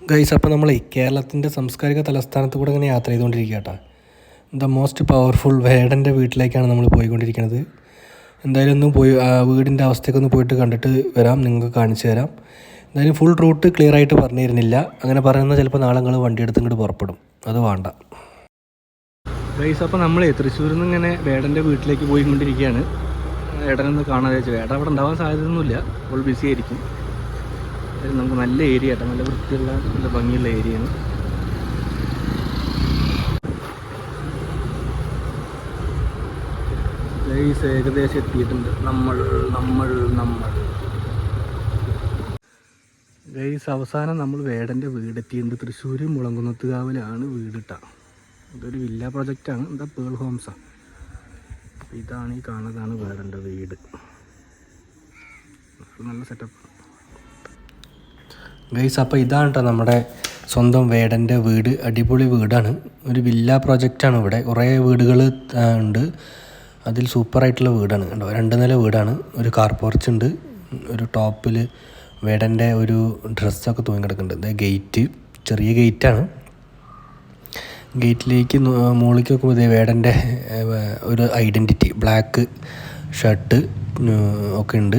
Guys അപ്പോൾ നമ്മളെ കേരളത്തിന്റെ സാംസ്കാരിക തലസ്ഥാനത്ത് കൂടെ ഇങ്ങനെ യാത്ര ചെയ്തുകൊണ്ടിരിക്കുക കേട്ടോ. ദ മോസ്റ്റ് പവർഫുൾ വേടന്റെ വീട്ടിലേക്കാണ് നമ്മൾ പോയിക്കൊണ്ടിരിക്കുന്നത്. എന്തായാലും ഒന്ന് പോയി വീടിന്റെ അവസ്ഥയൊക്കെ ഒന്ന് പോയിട്ട് കണ്ടിട്ട് വരാം നിങ്ങൾക്ക് കാണിച്ചു തരാം. എന്തായാലും ഫുൾ റൂട്ട് ക്ലിയർ ആയിട്ട് പറഞ്ഞു തരുന്നില്ല അങ്ങനെ പറയുന്നത് ചിലപ്പോൾ നാളെ നിങ്ങൾ വണ്ടി എടുത്ത് ഇങ്ങോട്ട് പുറപ്പെടും. അത് വേണ്ട. ഗൈസ് അപ്പോൾ നമ്മൾ തൃശ്ശൂരിൽ നിന്ന് ഇങ്ങനെ വേടന്റെ വീട്ടിലേക്ക് പോയിക്കൊണ്ടിരിക്കുകയാണ്. ഏടനൊന്ന് കാണാതെ വെച്ചാൽ അവിടെ ഉണ്ടാവാൻ സാധ്യതയൊന്നുമില്ല. ഫുൾ ബിസി ആയിരിക്കും. നമുക്ക് നല്ല ഏരിയ കേട്ടോ. നല്ല വൃത്തിയുള്ള നല്ല ഭംഗിയുള്ള ഏരിയയാണ് ഗൈസ് ഏകദേശം എത്തിയിട്ടുണ്ട്. നമ്മൾ നമ്മൾ നമ്മൾ. ഗൈസ് അവസാനം നമ്മൾ വേടന്റെ വീടെത്തിയിട്ടുണ്ട്. തൃശ്ശൂർ മുളങ്കുന്നത്തുകാവിലാണ് വീടിട്ട ഇതൊരു വില്ല പ്രൊജക്റ്റാണ് എന്താ പേൾ ഹോംസാണ് ഇതാണ് ഈ കാണുന്നതാണ് വേടന്റെ വീട്. നല്ല സെറ്റപ്പ് ഗൈസ് അപ്പോൾ ഇതാണ് കേട്ടോ നമ്മുടെ സ്വന്തം വേടന്റെ വീട് അടിപൊളി വീടാണ്. ഒരു വില്ല പ്രോജക്റ്റാണ് ഇവിടെ. കുറേ വീടുകൾ ഉണ്ട്. അതിൽ സൂപ്പറായിട്ടുള്ള വീടാണ് കണ്ടോ? രണ്ട് നില വീടാണ്. ഒരു കാർ പോർച്ച് ഉണ്ട്. ഒരു ടോപ്പിൽ വേടന്റെ ഒരു ഡ്രസ്സൊക്കെ തൂങ്ങി കിടക്കുന്നുണ്ട്. ഇത് ഗേറ്റ് ചെറിയ ഗേറ്റാണ് ഗേറ്റിലേക്ക് മുകളിലേക്ക് നോക്കുമ്പോൾ ഇതേ വേടന്റെ ഒരു ഐഡന്റിറ്റി ബ്ലാക്ക് ഷർട്ട് ഒക്കെ ഉണ്ട്.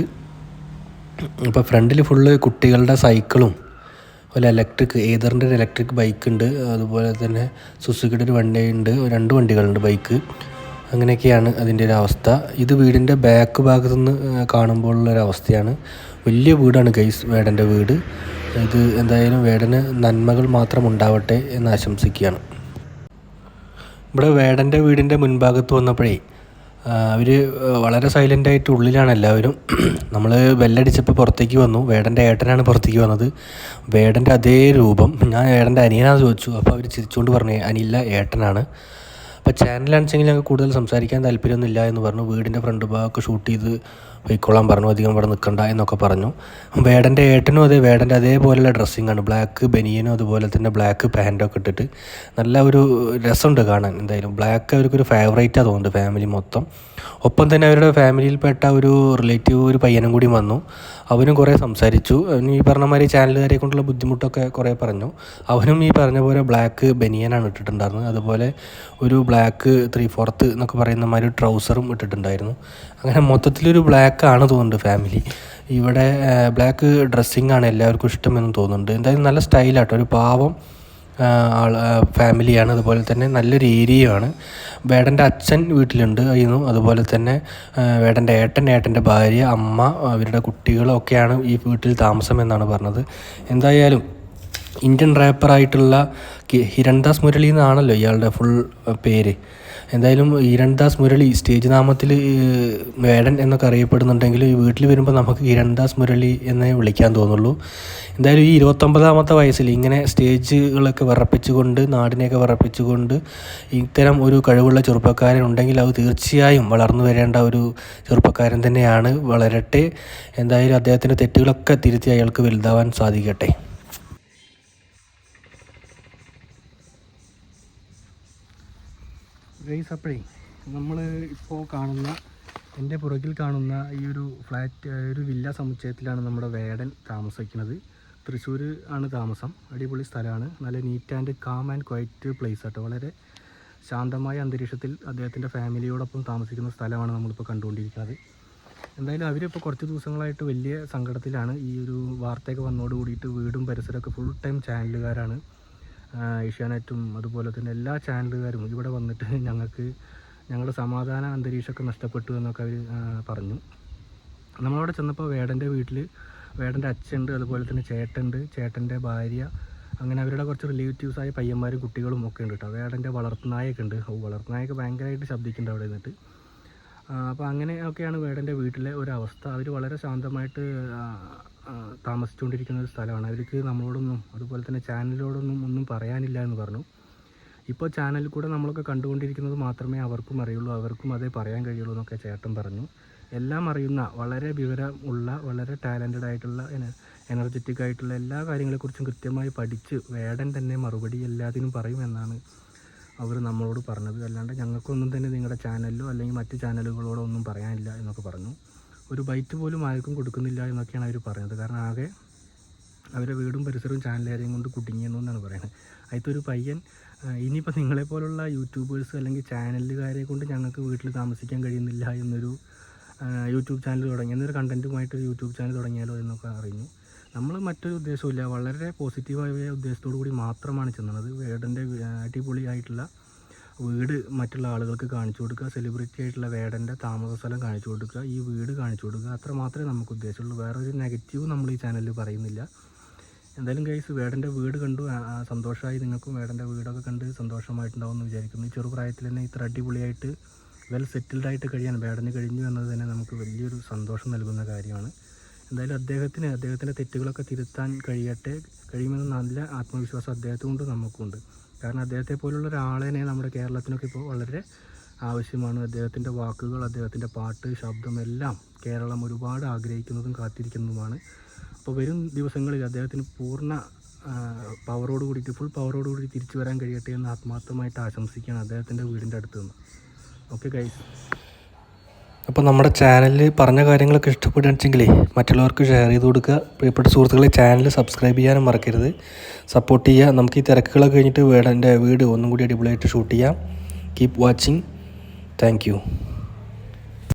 ഇപ്പോൾ ഫ്രണ്ടിൽ ഫുള്ള് കുട്ടികളുടെ സൈക്കിളും അതുപോലെ ഇലക്ട്രിക് ഏതറിന്റെ ഒരു ഇലക്ട്രിക് ബൈക്ക് ഉണ്ട് അതുപോലെ തന്നെ സുസുക്കിയുടെ ഒരു വണ്ടി ഉണ്ട് രണ്ട് വണ്ടികളുണ്ട് ബൈക്ക് അങ്ങനെയൊക്കെയാണ് അതിന്റെ ഒരു അവസ്ഥ. ഇത് വീടിന്റെ ബാക്ക് ഭാഗത്തു നിന്ന് കാണുമ്പോൾ ഒരു അവസ്ഥയാണ്. വലിയ വീടാണ് ഗൈസ് വേടന്റെ വീട്. ഇത് എന്തായാലും വേടന് നന്മകൾ മാത്രം ഉണ്ടാവട്ടെ എന്ന് ആശംസിക്കുകയാണ്. ഇവിടെ വേടന്റെ വീടിന്റെ മുൻഭാഗത്ത് വന്നപ്പോഴേ അവർ വളരെ സൈലന്റ് ആയിട്ട് ഉള്ളിലാണ് എല്ലാവരും. നമ്മൾ ബെല്ലടിച്ചപ്പോൾ പുറത്തേക്ക് വന്നു. വേടന്റെ ഏട്ടനാണ് പുറത്തേക്ക് വന്നത്. വേടന്റെ അതേ രൂപം. ഞാൻ ഏടന്റെ അനിയനാണെന്ന് ചോദിച്ചു. അപ്പോൾ അവർ ചിരിച്ചുകൊണ്ട് പറഞ്ഞു അനില്ല ഏട്ടനാണ്. അപ്പോൾ ചാനലാണെച്ചെങ്കിൽ ഞങ്ങൾക്ക് കൂടുതൽ സംസാരിക്കാൻ താല്പര്യമൊന്നുമില്ല എന്ന് പറഞ്ഞു. വീടിന്റെ ഫ്രണ്ട് ഭാഗമൊക്കെ ഷൂട്ട് ചെയ്ത് പോയിക്കോളാൻ പറഞ്ഞു. അധികം ഇവിടെ നിൽക്കണ്ട എന്നൊക്കെ പറഞ്ഞു. വേടന്റെ ഏട്ടനും അതെ വേടന്റെ അതേപോലെയുള്ള ഡ്രസ്സിങ്ങാണ് ബ്ലാക്ക് ബനിയനും അതുപോലെ തന്നെ ബ്ലാക്ക് പാന്റൊക്കെ ഇട്ടിട്ട് നല്ല ഒരു രസമുണ്ട് കാണാൻ. എന്തായാലും ബ്ലാക്ക് അവർക്കൊരു ഫേവറേറ്റാണ് തോന്നുന്നുണ്ട് ഫാമിലി മൊത്തം. ഒപ്പം തന്നെ അവരുടെ ഫാമിലിയിൽപ്പെട്ട ഒരു റിലേറ്റീവ് ഒരു പയ്യനും കൂടി വന്നു. അവനും കുറേ സംസാരിച്ചു. അവന് ഈ പറഞ്ഞ മാതിരി ചാനലുകാരെ കൊണ്ടുള്ള ബുദ്ധിമുട്ടൊക്കെ കുറേ പറഞ്ഞു. അവനും ഈ പറഞ്ഞ പോലെ ബ്ലാക്ക് ബനിയനാണ് ഇട്ടിട്ടുണ്ടായിരുന്നത്. അതുപോലെ ഒരു ബ്ലാക്ക് ത്രീ ഫോർത്ത് എന്നൊക്കെ പറയുന്ന മാതിരി ട്രൗസറും ഇട്ടിട്ടുണ്ടായിരുന്നു. അങ്ങനെ മൊത്തത്തിലൊരു ബ്ലാക്ക് ആണ് തോന്നുന്നുണ്ട് ഫാമിലി ഇവിടെ ബ്ലാക്ക് ഡ്രസ്സിങ്ങാണ് എല്ലാവർക്കും ഇഷ്ടമെന്ന് തോന്നുന്നുണ്ട്. എന്തായാലും നല്ല സ്റ്റൈലാട്ടോ ഒരു പാവം ഫാമിലിയാണ് അതുപോലെ തന്നെ നല്ലൊരു ഏരിയയാണ് വേടന്റെ അച്ഛൻ വീട്ടിലുണ്ട് ആയിരുന്നു അതുപോലെ തന്നെ വേടന്റെ ഏട്ടൻ ഏട്ടന്റെ ഭാര്യ അമ്മ അവരുടെ കുട്ടികളൊക്കെയാണ് ഈ വീട്ടിൽ താമസം എന്നാണ് പറഞ്ഞത്. എന്തായാലും ഇന്ത്യൻ റാപ്പറായിട്ടുള്ള ഹിരൺദാസ് മുരളി എന്നാണല്ലോ ഇയാളുടെ ഫുൾ പേര്. എന്തായാലും ഹിരൺദാസ് മുരളി സ്റ്റേജ് നാമത്തിൽ വേടൻ എന്നൊക്കെ അറിയപ്പെടുന്നുണ്ടെങ്കിലും ഈ വീട്ടിൽ വരുമ്പോൾ നമുക്ക് ഹിരൺദാസ് മുരളി എന്നേ വിളിക്കാൻ തോന്നുള്ളൂ. എന്തായാലും ഈ ഇരുപത്തൊമ്പതാമത്തെ വയസ്സിൽ ഇങ്ങനെ സ്റ്റേജുകളൊക്കെ വിറപ്പിച്ചുകൊണ്ട് നാടിനെയൊക്കെ വിറപ്പിച്ചുകൊണ്ട് ഇത്തരം ഒരു കഴിവുള്ള ചെറുപ്പക്കാരൻ ഉണ്ടെങ്കിൽ അത് തീർച്ചയായും വളർന്നു വരേണ്ട ഒരു ചെറുപ്പക്കാരൻ തന്നെയാണ് വളരട്ടെ. എന്തായാലും അദ്ദേഹത്തിന്റെ തെറ്റുകളൊക്കെ തിരുത്തി അയാൾക്ക് വലുതാവാൻ സാധിക്കട്ടെ. ഗൈസ് അപ്പോഴേ നമ്മൾ ഇപ്പോൾ കാണുന്ന എന്റെ പുറകിൽ കാണുന്ന ഈ ഒരു ഫ്ലാറ്റ് ഒരു വില്ല സമുച്ചയത്തിലാണ് നമ്മുടെ വേടൻ താമസിക്കുന്നത്. തൃശ്ശൂർ ആണ് താമസം അടിപൊളി സ്ഥലമാണ്. നല്ല neat and calm and quiet place ആട്ടോ. വളരെ ശാന്തമായ അന്തരീക്ഷത്തിൽ അദ്ദേഹത്തിന്റെ ഫാമിലിയോടൊപ്പം താമസിക്കുന്ന സ്ഥലമാണ് നമ്മളിപ്പോൾ കണ്ടുകൊണ്ടിരിക്കുന്നത്. എന്തായാലും അവരിപ്പോൾ കുറച്ച് ദിവസങ്ങളായിട്ട് വലിയ സങ്കടത്തിലാണ്. ഈ ഒരു വാർത്തയൊക്കെ വന്നോട് കൂടിയിട്ട് വീടും പരിസരമൊക്കെ ഫുൾ ടൈം ചാനലുകാരാണ്. ഏഷ്യാനെറ്റും അതുപോലെ തന്നെ എല്ലാ ചാനലുകാരും ഇവിടെ വന്നിട്ട് ഞങ്ങൾക്ക് ഞങ്ങളുടെ സമാധാന അന്തരീക്ഷമൊക്കെ നഷ്ടപ്പെട്ടു എന്നൊക്കെ അവർ പറഞ്ഞു. നമ്മളവിടെ ചെന്നപ്പോൾ വേടന്റെ വീട്ടിൽ വേടന്റെ അച്ഛനുണ്ട് അതുപോലെ തന്നെ ചേട്ടനുണ്ട്. ചേട്ടന്റെ ഭാര്യ അങ്ങനെ അവരുടെ കുറച്ച് റിലേറ്റീവ്സായ പയ്യന്മാരും കുട്ടികളും ഒക്കെ ഉണ്ട് കേട്ടോ. വേടന്റെ വളർത്തുനായൊക്കെ ഉണ്ട്. വളർത്തുനായൊക്കെ ഭയങ്കരമായിട്ട് ശബ്ദിക്കുന്നുണ്ട് അവിടെ നിന്നിട്ട്. അപ്പോൾ അങ്ങനെ ഒക്കെയാണ് വേടന്റെ വീട്ടിലെ ഒരവസ്ഥ. അവർ വളരെ ശാന്തമായിട്ട് താമസിച്ചുകൊണ്ടിരിക്കുന്ന ഒരു സ്ഥലമാണ്. അവർക്ക് നമ്മളോടൊന്നും അതുപോലെ തന്നെ ചാനലിനോടൊന്നും ഒന്നും പറയാനില്ല എന്ന് പറഞ്ഞു. ഇപ്പോൾ ചാനലിൽ കൂടെ നമ്മളൊക്കെ കണ്ടുകൊണ്ടിരിക്കുന്നത് മാത്രമേ അവർക്കും അറിയുള്ളൂ. അവർക്കും അതേ പറയാൻ കഴിയുള്ളൂ എന്നൊക്കെ ചേട്ടൻ പറഞ്ഞു. എല്ലാം അറിയുന്ന വളരെ വിവരമുള്ള വളരെ ടാലന്റഡ് ആയിട്ടുള്ള എനർജറ്റിക് ആയിട്ടുള്ള എല്ലാ കാര്യങ്ങളെക്കുറിച്ചും കൃത്യമായി പഠിച്ച് വേടൻ തന്നെ മറുപടി എല്ലാത്തിനും പറയുമെന്നാണ് അവർ നമ്മളോട് പറഞ്ഞത്. അല്ലാണ്ട് ഞങ്ങൾക്കൊന്നും തന്നെ നിങ്ങളുടെ ചാനലിലോ അല്ലെങ്കിൽ മറ്റ് ചാനലുകളോടോ ഒന്നും പറയാനില്ല എന്നൊക്കെ പറഞ്ഞു. ഒരു ബൈറ്റ് പോലും ആർക്കും കൊടുക്കുന്നില്ല എന്നൊക്കെയാണ് അവർ പറഞ്ഞത് കാരണം ആകെ അവരെ വീടും പരിസരവും ചാനലുകാരെയും കൊണ്ട് കുടുങ്ങിയെന്നു എന്നാണ് പറയുന്നത്. അതിലൊരു പയ്യൻ ഇനിയിപ്പോൾ നിങ്ങളെപ്പോലുള്ള യൂട്യൂബേഴ്സ് അല്ലെങ്കിൽ ചാനലുകാരെ കൊണ്ട് ഞങ്ങൾക്ക് വീട്ടിൽ താമസിക്കാൻ കഴിയുന്നില്ല എന്നൊരു യൂട്യൂബ് ചാനൽ തുടങ്ങി എന്നൊരു കണ്ടന്റുമായിട്ടൊരു യൂട്യൂബ് ചാനൽ തുടങ്ങിയാലോ എന്നൊക്കെ അറിഞ്ഞു. നമ്മൾ മറ്റൊരു ഉദ്ദേശമില്ല വളരെ പോസിറ്റീവായ ഉദ്ദേശത്തോടു കൂടി മാത്രമാണ് ചെന്നത്. വേടന്റെ അടിപൊളിയായിട്ടുള്ള വീട് മറ്റുള്ള ആളുകൾക്ക് കാണിച്ചു കൊടുക്കുക. സെലിബ്രിറ്റി ആയിട്ടുള്ള വേടന്റെ താമസ സ്ഥലം കാണിച്ചു കൊടുക്കുക. ഈ വീട് കാണിച്ചു കൊടുക്കുക. അത്ര മാത്രമേ നമുക്ക് ഉദ്ദേശമുള്ളൂ. വേറൊരു നെഗറ്റീവ് നമ്മൾ ഈ ചാനലിൽ പറയുന്നില്ല. എന്തായാലും കേസ് വേടന്റെ വീട് കണ്ടു. സന്തോഷമായി നിങ്ങൾക്കും വേടന്റെ വീടൊക്കെ കണ്ട് സന്തോഷമായിട്ടുണ്ടാവും എന്ന് വിചാരിക്കുന്നു. ഈ ചെറുപ്രായത്തിൽ തന്നെ ഇത്ര അടിപൊളിയായിട്ട് വെൽ സെറ്റിൽഡായിട്ട് കഴിയാൻ വേടന് കഴിഞ്ഞു എന്നത് തന്നെ നമുക്ക് വലിയൊരു സന്തോഷം നൽകുന്ന കാര്യമാണ്. എന്തായാലും അദ്ദേഹത്തിന് അദ്ദേഹത്തിന്റെ തെറ്റുകളൊക്കെ തിരുത്താൻ കഴിയട്ടെ. കഴിയുമെന്ന് നല്ല ആത്മവിശ്വാസം അദ്ദേഹത്തെ കൊണ്ട് നമുക്കുണ്ട്. കാരണം അദ്ദേഹത്തെ പോലുള്ള ഒരാളേനെ നമ്മുടെ കേരളത്തിനൊക്കെ ഇപ്പോൾ വളരെ ആവശ്യമാണ്. അദ്ദേഹത്തിന്റെ വാക്കുകൾ അദ്ദേഹത്തിന്റെ പാട്ട് ശബ്ദം എല്ലാം കേരളം ഒരുപാട് ആഗ്രഹിക്കുന്നതും കാത്തിരിക്കുന്നതുമാണ്. അപ്പോൾ വരും ദിവസങ്ങളിൽ അദ്ദേഹത്തിന് പൂർണ പവറോട് കൂടിയിട്ട് ഫുൾ പവറോട് കൂടി തിരിച്ചു വരാൻ കഴിയട്ടെ എന്ന് ആത്മാർത്ഥമായിട്ട് ആശംസിക്കുകയാണ് അദ്ദേഹത്തിന്റെ വീടിന്റെ അടുത്ത് നിന്ന്. ഓക്കെ ഗൈസ് അപ്പോൾ നമ്മുടെ ചാനലിൽ പറഞ്ഞ കാര്യങ്ങളൊക്കെ ഇഷ്ടപ്പെടുകയാണെങ്കിലേ മറ്റുള്ളവർക്ക് ഷെയർ ചെയ്ത് കൊടുക്കുക. പ്രിയപ്പെട്ട സുഹൃത്തുക്കളെ ചാനൽ സബ്സ്ക്രൈബ് ചെയ്യാനും മറക്കരുത്. സപ്പോർട്ട് ചെയ്യുക. നമുക്ക് ഈ തിരക്കുകളൊക്കെ കഴിഞ്ഞിട്ട് വീടിന്റെ വീട് ഒന്നും കൂടി അടിപൊളിയായിട്ട് ഷൂട്ട് ചെയ്യാം. Keep watching thank